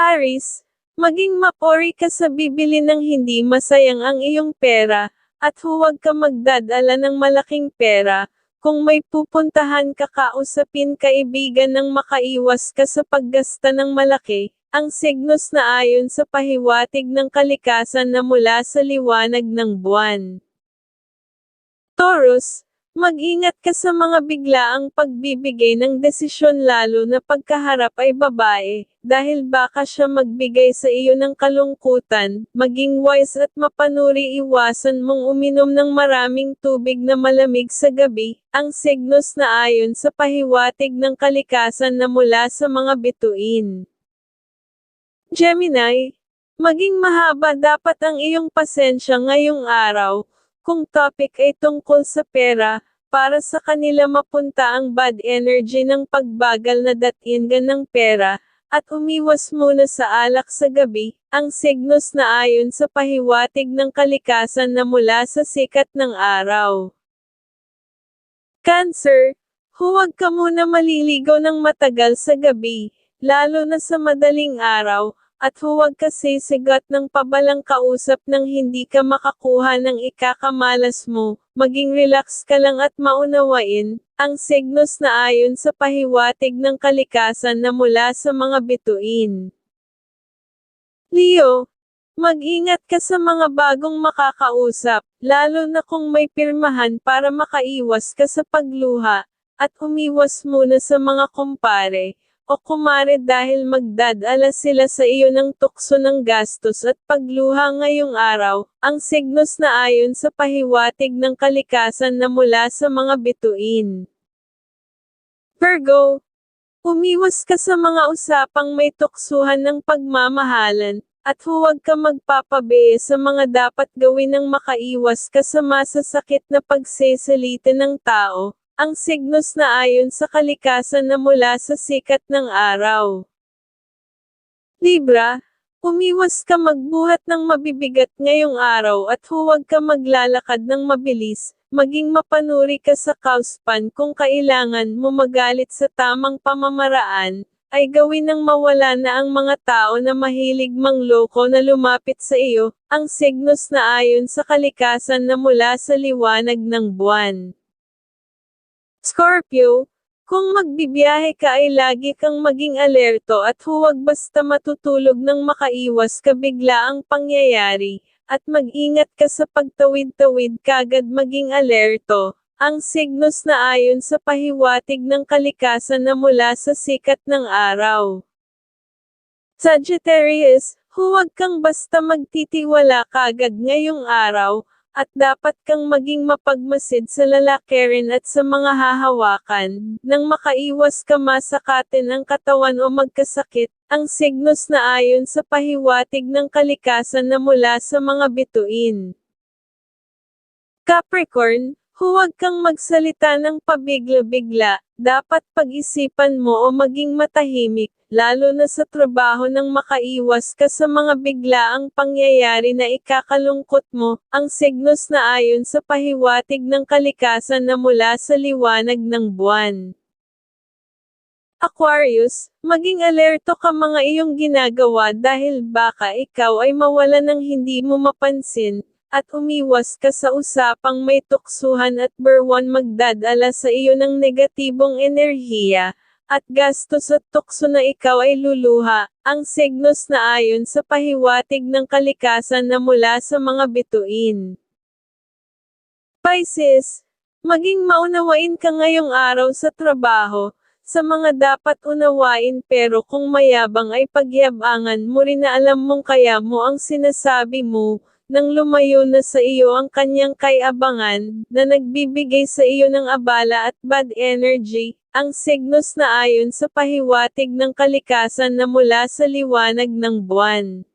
Aris, maging mapori ka sa bibili ng hindi masayang ang iyong pera, at huwag ka magdadala ng malaking pera, kung may pupuntahan ka kausapin kaibigan ng makaiwas ka sa paggasta ng malaki, ang signos na ayon sa pahiwatig ng kalikasan na mula sa liwanag ng buwan. Taurus, mag-ingat ka sa mga biglaang pagbibigay ng desisyon lalo na pagkaharap ay babae, dahil baka siya magbigay sa iyo ng kalungkutan, maging wise at mapanuri iwasan mong uminom ng maraming tubig na malamig sa gabi, ang signos na ayon sa pahiwatig ng kalikasan na mula sa mga bituin. Gemini, maging mahaba dapat ang iyong pasensya ngayong araw, kung topic ay tungkol sa pera, para sa kanila mapunta ang bad energy ng pagbagal na datingan ng pera, at umiwas muna sa alak sa gabi, ang signos na ayon sa pahiwatig ng kalikasan na mula sa sikat ng araw. Cancer, huwag ka muna maliligaw ng matagal sa gabi, lalo na sa madaling araw, at huwag ka sisigat ng pabalang kausap nang hindi ka makakuha ng ikakamalas mo, maging relax ka lang at maunawain, ang signos na ayon sa pahiwatig ng kalikasan na mula sa mga bituin. Leo, mag-ingat ka sa mga bagong makakausap, lalo na kung may pirmahan para makaiwas ka sa pagluha, at umiwas muna sa mga kumpare, o kumare dahil magdadala sila sa iyo ng tukso ng gastos at pagluha ngayong araw, ang signos na ayon sa pahiwatig ng kalikasan na mula sa mga bituin. Virgo, umiwas ka sa mga usapang may tuksuhan ng pagmamahalan, at huwag ka magpapabe sa mga dapat gawin ng makaiwas ka sa masasakit na pagsesalita ng tao, ang signos na ayon sa kalikasan na mula sa sikat ng araw. Libra, umiwas ka magbuhat ng mabibigat ngayong araw at huwag ka maglalakad ng mabilis, maging mapanuri ka sa kauspan kung kailangan mo magalit sa tamang pamamaraan, ay gawin ng mawala na ang mga tao na mahilig mangloko na lumapit sa iyo, ang signos na ayon sa kalikasan na mula sa liwanag ng buwan. Scorpio, kung magbibiyahe ka ay lagi kang maging alerto at huwag basta matutulog ng makaiwas ka bigla ang pangyayari, at mag-ingat ka sa pagtawid-tawid kagad maging alerto, ang signos na ayon sa pahiwatig ng kalikasan na mula sa sikat ng araw. Sagittarius, huwag kang basta magtitiwala kagad ngayong araw, at dapat kang maging mapagmasid sa lalaki at sa mga hahawakan, nang makaiwas ka masakatin ng katawan o magkasakit, ang signos na ayon sa pahiwatig ng kalikasan na mula sa mga bituin. Capricorn, Huwag kang magsalita ng pabigla-bigla, dapat pag-isipan mo o maging matahimik, lalo na sa trabaho nang makaiwas ka sa mga biglaang pangyayari na ikakalungkot mo, ang signos na ayon sa pahiwatig ng kalikasan na mula sa liwanag ng buwan. Aquarius, maging alerto ka mga iyong ginagawa dahil baka ikaw ay mawala ng hindi mo mapansin, at umiwas ka sa usapang may tuksuhan at berwan magdadala sa iyo ng negatibong enerhiya, at gastos at tukso na ikaw ay luluha, ang signos na ayon sa pahiwatig ng kalikasan na mula sa mga bituin. Pisces, maging maunawain ka ngayong araw sa trabaho, sa mga dapat unawain pero kung mayabang ay pagyabangan mo rin na alam mong kaya mo ang sinasabi mo, nang lumayo na sa iyo ang kanyang kayabangan, na nagbibigay sa iyo ng abala at bad energy, ang signos na ayon sa pahiwatig ng kalikasan na mula sa liwanag ng buwan.